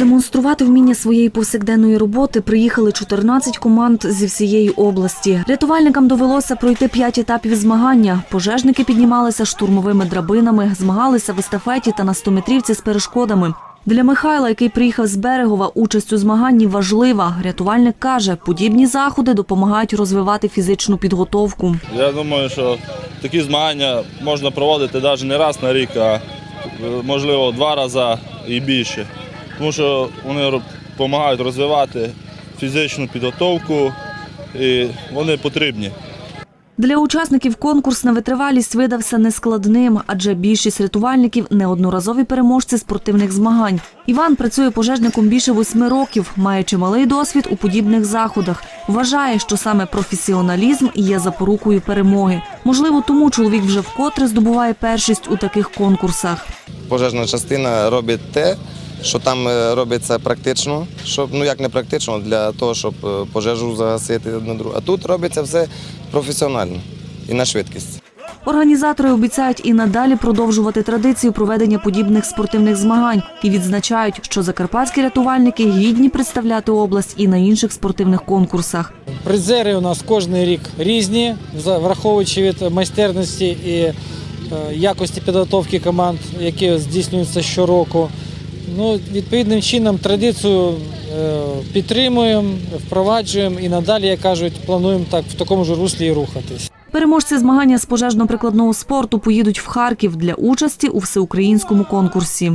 Продемонструвати вміння своєї повсякденної роботи приїхали 14 команд зі всієї області. Рятувальникам довелося пройти 5 етапів змагання. Пожежники піднімалися штурмовими драбинами, змагалися в естафеті та на 100-метрівці з перешкодами. Для Михайла, який приїхав з Берегова, участь у змаганні важлива. Рятувальник каже, подібні заходи допомагають розвивати фізичну підготовку. Я думаю, що такі змагання можна проводити навіть не раз на рік, а е, можливо два рази і більше. Тому що вони допомагають розвивати фізичну підготовку і вони потрібні. Для учасників конкурс на витривалість видався нескладним, адже більшість рятувальників неодноразові переможці спортивних змагань. Іван працює пожежником більше восьми років, має чималий досвід у подібних заходах. Вважає, що саме професіоналізм є запорукою перемоги. Можливо, тому чоловік вже вкотре здобуває першість у таких конкурсах. пожежна частина робить те, що там е, робиться практично, щоб ну як не практично, для того, щоб е, пожежу загасити одну другу. А тут робиться все професіонально і на швидкість. Організатори обіцяють і надалі продовжувати традицію проведення подібних спортивних змагань і відзначають, що закарпатські рятувальники гідні представляти область і на інших спортивних конкурсах. Призери у нас кожен рік різні, за- враховуючи від майстерності і е, якості підготовки команд, які здійснюються щороку. Ну, відповідним чином традицію е, підтримуємо, впроваджуємо і надалі, як кажуть, плануємо так в такому ж руслі рухатись. Переможці змагання з пожежно-прикладного спорту поїдуть в Харків для участі у всеукраїнському конкурсі.